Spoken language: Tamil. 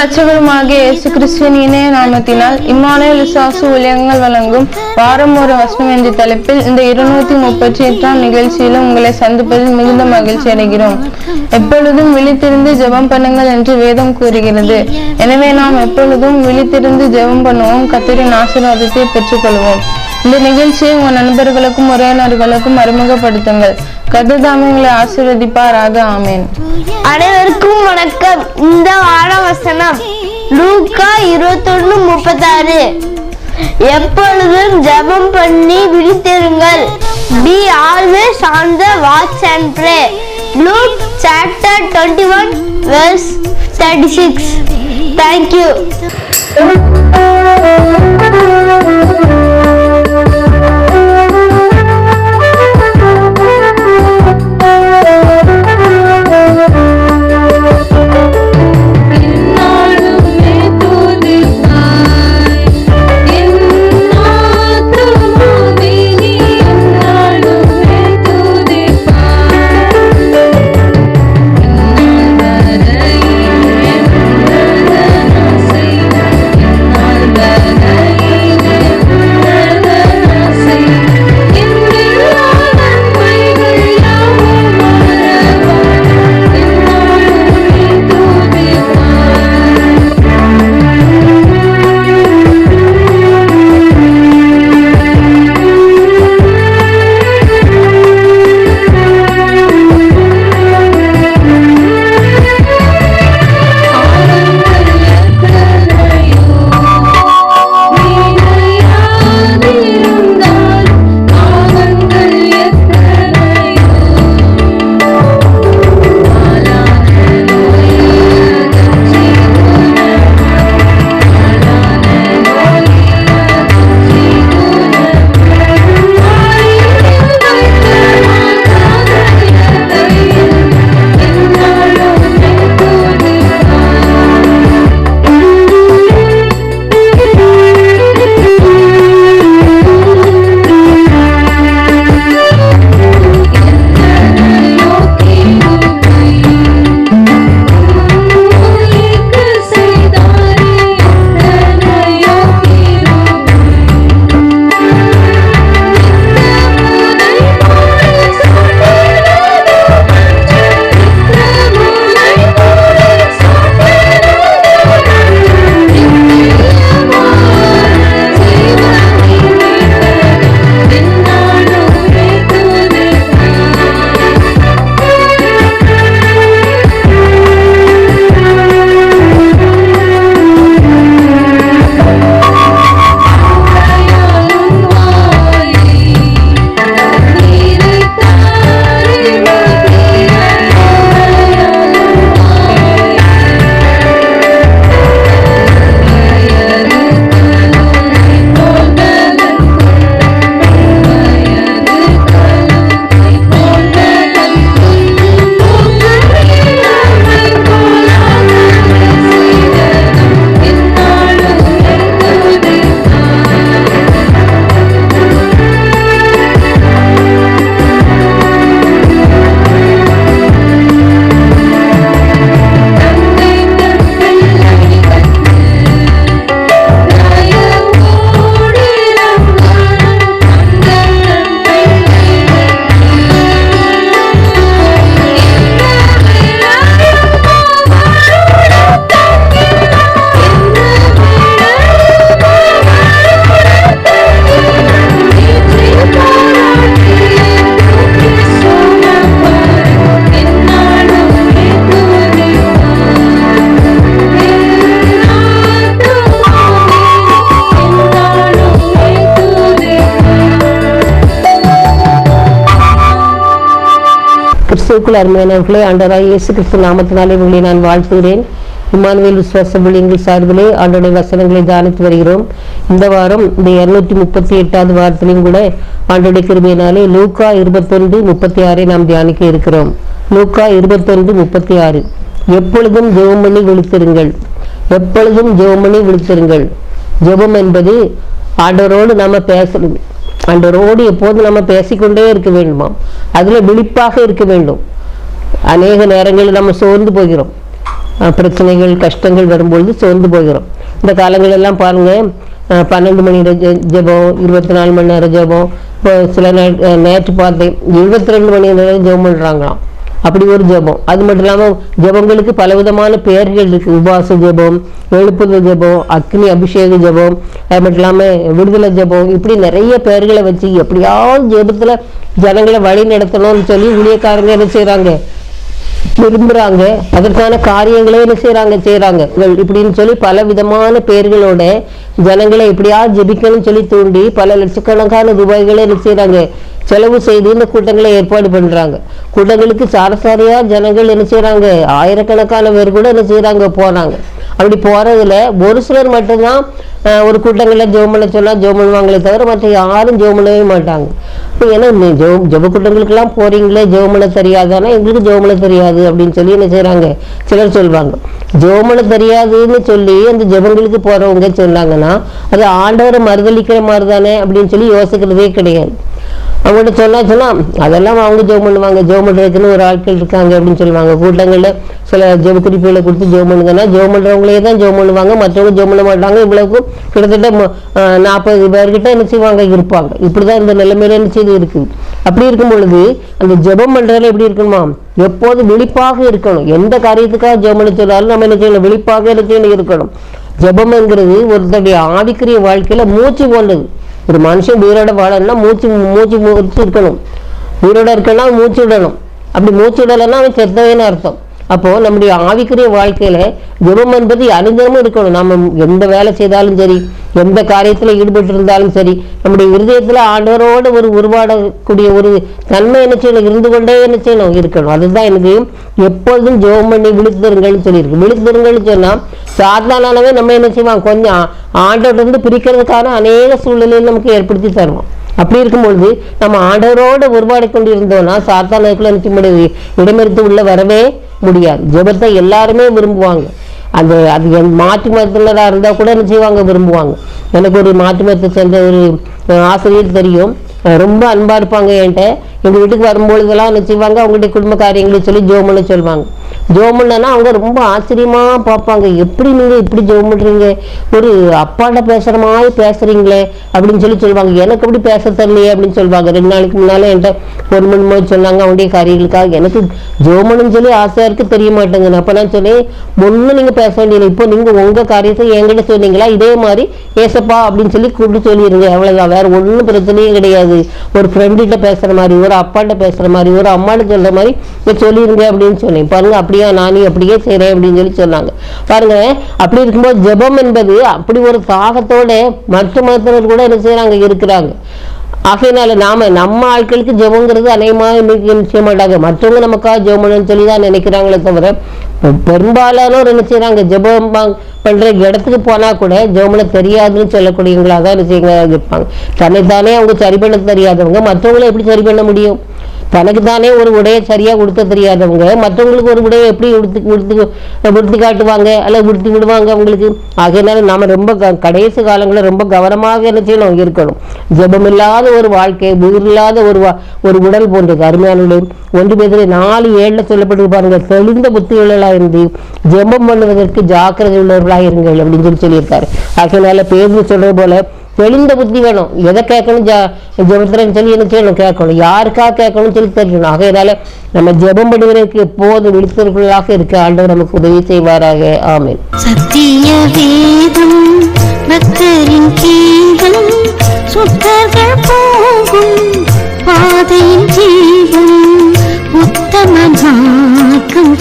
கத்தரும் ரட்சகருமாகிய இயேசு கிறிஸ்துவின் இணைய நாமத்தினால் இம்மானுவேல் விசுவாச ஊழியங்கள் வழங்கும் வாரம் ஒரு வசனம் என்ற தலைப்பில் இந்த இருநூத்தி முப்பத்தி எட்டாம் நிகழ்ச்சியிலும் உங்களை சந்திப்பதில் மிகுந்த மகிழ்ச்சி அடைகிறோம். எப்பொழுதும் விழித்திருந்து ஜெபம் பண்ணுங்கள் என்று வேதம் கூறுகிறது. எனவே நாம் எப்பொழுதும் விழித்திருந்து ஜெபம் பண்ணுவோம். கத்தரின் ஆசீர்வாதத்தை பெற்றுக்கொள்வோம். இந்த நிகழ்ச்சியை உங்கள் நண்பர்களுக்கும் உறவினர்களுக்கும் அறிமுகப்படுத்துங்கள். கர்த்தர் உங்களை ஆசீர்வதிப்பாராக ஆமேன். அனைவருக்கும் வணக்கம். இந்த வார வசனம் லூக்கா இருபத்தொன்னு முப்பத்தாறு. எப்பொழுதும் ஜெபம் பண்ணி விழித்திருங்கள். Be always on the watch and pray Luke chapter twenty one verse thirty six thank you இயேசுக்குள் அருமையானவர்களே ஆண்டராய் இயேசு கிறிஸ்து நாமத்தினாலே உங்களை நான் வாழ்த்துகிறேன். இமானுவேல் விசுவாச பிள்ளைங்கள் சார்பிலே ஆண்டோடைய வசனங்களை தியானித்து வருகிறோம். இந்த வாரம் இந்த இருநூற்றி முப்பத்தி எட்டாவது வாரத்திலையும் கூட ஆண்டோடைய கிருபையினாலே லூக்கா இருபத்தொன்று முப்பத்தி ஆறை நாம் தியானிக்க இருக்கிறோம். லூக்கா இருபத்தொன்று முப்பத்தி ஆறு எப்பொழுதும் ஜெவமணி பண்ணி விழித்திருங்கள். எப்பொழுதும் ஜெவமணி பண்ணி விழித்திருங்கள். ஜெபம் என்பது ஆண்டவரோடு நாம் பேசணும். ஆண்டவரோடு எப்போது நம்ம பேசிக்கொண்டே இருக்க வேண்டுமாம் அதில் விழிப்பாக இருக்க வேண்டும். அநேக நேரங்களில் நம்ம சோர்ந்து போகிறோம். பிரச்சனைகள் கஷ்டங்கள் வரும்பொழுது சோர்ந்து போகிறோம். இந்த காலங்களெல்லாம் பாருங்கள் பன்னெண்டு மணி ஜபம் ஜெ- ஜெபம் இருபத்தி நாலு மணி நேரம் ஜெபம் இப்போ சில நே நேற்று பார்த்தேன். இருபத்தி ரெண்டு மணி நேரம் ஜெபம் பண்ணுறாங்களாம் அப்படி ஒரு ஜெபம். அது மட்டும் இல்லாமல் ஜெபங்களுக்கு பலவிதமான பெயர்கள் இருக்குது உபாச ஜெபம் எழுப்புதல் ஜெபம் அக்னி அபிஷேக ஜெபம் அது மட்டும் இல்லாமல் விடுதலை ஜெபம். இப்படி நிறைய பெயர்களை வச்சு எப்படியாவது ஜெபத்தில் ஜனங்களை வழி நடத்தணும்னு சொல்லி ஊழியக்காரங்க என்ன செய்கிறாங்க விரும்புகிறாங்க அதற்கான காரியங்களே என்ன செய்கிறாங்க செய்கிறாங்க இப்படின்னு சொல்லி பல விதமான பேர்களோட ஜனங்களை எப்படியா ஜெபிக்கணும்னு சொல்லி தூண்டி பல லட்சக்கணக்கான ரூபாய்களை என்ன செய்கிறாங்க செலவு செய்து இந்த கூட்டங்களை ஏற்பாடு பண்ணுறாங்க கூட்டங்களுக்கு சாரசாரியாக ஜனங்கள் என்ன செய்கிறாங்க ஆயிரக்கணக்கான பேர் கூட என்ன செய்கிறாங்க போகிறாங்க அப்படி போகிறதுல ஒரு சிலர் மட்டும்தான் ஒரு கூட்டங்களில் ஜெபம் பண்ண சொன்னா ஜெபம் பண்ணுவாங்களே தவிர மற்ற யாரும் ஜெபம் பண்ணவே மாட்டாங்க. இப்போ ஏன்னா ஜெபம் ஜெப கூட்டங்களுக்கெல்லாம் போகிறீங்களே ஜெபம் பண்ண தெரியாதானா? எங்களுக்கு ஜெபம் பண்ண தெரியாது அப்படின்னு சொல்லி என்ன செய்கிறாங்க சிலர் சொல்லுவாங்க ஜெபம் பண்ண தெரியாதுன்னு சொல்லி அந்த ஜெபங்களுக்கு போகிறவங்க சொன்னாங்கன்னா அது ஆண்டவரை மறுதளிக்கிற மாதிரி தானே அப்படின்னு சொல்லி யோசிக்கிறதே கிடையாது. அவங்கள்ட்ட சொன்னா சொன்னா அதெல்லாம் அவங்க ஜெபம் பண்ணுவாங்க. ஜெபம் பண்ணுறதுக்குன்னு ஒரு ஆட்கள் இருக்காங்க அப்படின்னு சொல்லுவாங்க. கூட்டங்களில் சில ஜெப குறிப்புகளை கொடுத்து ஜெபம் பண்ணுங்கன்னா ஜெபம் பண்ணுறவங்களே தான் ஜெபம் பண்ணுவாங்க. மற்றவங்க ஜெபம் பண்ண மாட்டாங்க. இவ்வளவுக்கும் கிட்டத்தட்ட நாற்பது பேர்கிட்ட என்ன செய்வாங்க? இருப்பாங்க. இப்படிதான் இந்த நிலைமையில என்ன செய்து இருக்குது. அப்படி இருக்கும் பொழுது அந்த ஜெபம் பண்றதுல எப்படி இருக்கணுமா? எப்போது விழிப்பாக இருக்கணும். எந்த காரியத்துக்காக ஜெபம் பண்ண சொன்னாலும் நம்ம என்ன செய்யணும்? விழிப்பாக என்ன செய்யணும்? இருக்கணும். ஜெபம்ங்கிறது ஒருத்தருடைய ஆவிக்குரிய வாழ்க்கையில மூச்சு போன்றது ஒரு மனுஷன் உயிரோட வாழணும்னா மூச்சு மூச்சு மூச்சு இருக்கணும். உயிரோட இருக்கணும்னா மூச்சு விடணும். அப்படி மூச்சு விடலைன்னா அவன் செத்தவேன்னு அர்த்தம். அப்போது நம்முடைய ஆவிக்குரிய வாழ்க்கையில் ஜெபம் என்பது அனுதினமும் இருக்கணும். நம்ம எந்த வேலை செய்தாலும் சரி எந்த காரியத்தில் ஈடுபட்டு இருந்தாலும் சரி நம்முடைய இருதயத்தில் ஆண்டவரோட ஒரு உருவாடக்கூடிய ஒரு தன்மை என்ன செய்யணும்? இருந்து கொண்டே என்ன செய்யணும்? இருக்கணும். அதுதான் எனக்கு எப்பொழுதும் ஜெபம் பண்ணி விழித்திருங்கள்னு சொல்லியிருக்கு. விழித்திருங்கள்னு சொன்னால் சாதாரணவே நம்ம என்ன செய்வோம் கொஞ்சம் ஆண்டவர்கிட்ட பிரிக்கிறதுக்கான அநேக சூழ்நிலையை நமக்கு ஏற்படுத்தி தருவோம் அப்படி இருக்கும்பொழுது நம்ம ஆண்டவரோட உருவாடி கொண்டு இருந்தோம்னா சாத்தானுக்குள்ள நிற்க இடமிருந்து இடமெடுத்து உள்ள வரவே முடியாது. ஜபத்தை எல்லாருமே விரும்புவாங்க. அந்த அது என் மாற்று மருத்துவராக இருந்தால் கூட என்ன செய்வாங்க? விரும்புவாங்க. எனக்கு ஒரு மாற்று மருத்துவ சேர்ந்த ஒரு ஆசிரியர் தெரியும். ரொம்ப அன்பாக இருப்பாங்க என்கிட்ட. எங்கள் வீட்டுக்கு வரும்பொழுதெல்லாம் என்ன செய்வாங்க? அவங்களுடைய குடும்ப காரியங்களை சொல்லி ஜோமன்னு சொல்லுவாங்க ஜோமன்னா அவங்க ரொம்ப ஆச்சரியமாக பார்ப்பாங்க. எப்படி நீங்க இப்படி ஜெபம் பண்ணுறீங்க ஒரு அப்பாட்ட பேசுகிற மாதிரி பேசுகிறீங்களே அப்படின்னு சொல்லி சொல்லுவாங்க. எனக்கு எப்படி பேச தெரியலையே அப்படின்னு சொல்லுவாங்க. ரெண்டு நாளைக்கு முன்னால் என்கிட்ட ஒரு மணி மாதிரி சொன்னாங்க அவங்களுடைய காரியங்களுக்காக. எனக்கு ஜோமனும் சொல்லி ஆசையாக இருக்கு தெரிய மாட்டேங்குது. அப்போ நான் சொல்லி ஒன்றும் நீங்கள் பேச வேண்டியது இப்போ நீங்கள் உங்கள் காரியத்தை என்கிட்ட சொன்னீங்களா? இதே மாதிரி ஏசப்பா அப்படின்னு சொல்லி கூப்பிட்டு சொல்லிடுங்க அவ்வளவுதான். வேற ஒன்றும் பிரச்சனையும் கிடையாது. ஒரு ஃப்ரெண்டுகிட்ட பேசுகிற மாதிரி ஒரு அப்பாட்ட பேசுகிற மாதிரி ஒரு அம்மாட்ட சொல்கிற மாதிரி இங்க சொல்லிருங்க அப்படின்னு சொன்னேன். அப்படி அப்படியா நானும் அப்படியே செய்கிறேன் அப்படின்னு சொல்லி சொன்னாங்க. பாருங்க அப்படி இருக்கும்போது ஜெபம் என்பது அப்படி ஒரு தாகத்தோட மற்ற மதத்தினர் கூட என்ன செய்கிறாங்க இருக்கிறாங்க. ஆகையினால நாம நம்ம ஆட்களுக்கு ஜெபங்கிறது அநேகமாக இன்னைக்கு செய்ய மாட்டாங்க மற்றவங்க நமக்காக ஜெபம் பண்ணணும்னு சொல்லி தான் நினைக்கிறாங்களே தவிர பெரும்பாலானோர் என்ன செய்யறாங்க ஜெபம் பண்ற இடத்துக்கு போனா கூட ஜெபம்ல தெரியாதுன்னு சொல்லக்கூடியவங்களா தான் என்ன செய்யுங்க இருப்பாங்க. தன்னைத்தானே அவங்க சரி பண்ண தெரியாதவங்க மற்றவங்களை எப்படி சரி பண்ண முடியும்? தனக்கு தானே ஒரு உடையை சரியாக உடுத்த தெரியாதவங்க மற்றவங்களுக்கு ஒரு உடையை எப்படி உடுத்து உடுத்து உடுத்தி காட்டுவாங்க? அல்ல உடுத்தி விடுவாங்க அவங்களுக்கு? ஆகையினால நாம் ரொம்ப க- கடைசி காலங்களில் ரொம்ப கவனமாக என்ன செய்யணும்? இருக்கணும். ஜெபமில்லாத ஒரு வாழ்க்கை உயிரில்லாத ஒரு வா- ஒரு உடல் போன்றது. அருமையான ஒன்று பேர் நாலு ஏழில் சொல்லப்பட்டு பாருங்க. தெளிந்த புத்திகளா இருந்து ஜெபம் பண்ணுவதற்கு ஜாக்கிரதை உள்ளவர்களாக இருங்கள் அப்படின்னு சொல்லி சொல்லியிருக்காரு. ஆகையினால பேருந்து சொல்றது போல தெளிந்த புத்தி வேணும். எதை கேட்கணும்? ஜ ஜபத்திரன்னு சொல்லி எனக்கு வேணும் கேட்கணும். யாருக்காக கேட்கணும்னு சொல்லி தெரியணும் ஆகையினால நம்ம ஜபம் பண்ணுவதற்கு எப்போது விழித்திருப்பதாக இருக்க ஆண்டவர் நமக்கு உதவி செய்வாராக. ஆமேன். சத்திய வேதம் பக்தரின் கீதம் சுத்தர்கள் போகும் பாதையின் ஜீவன் உத்தம மாக்கம்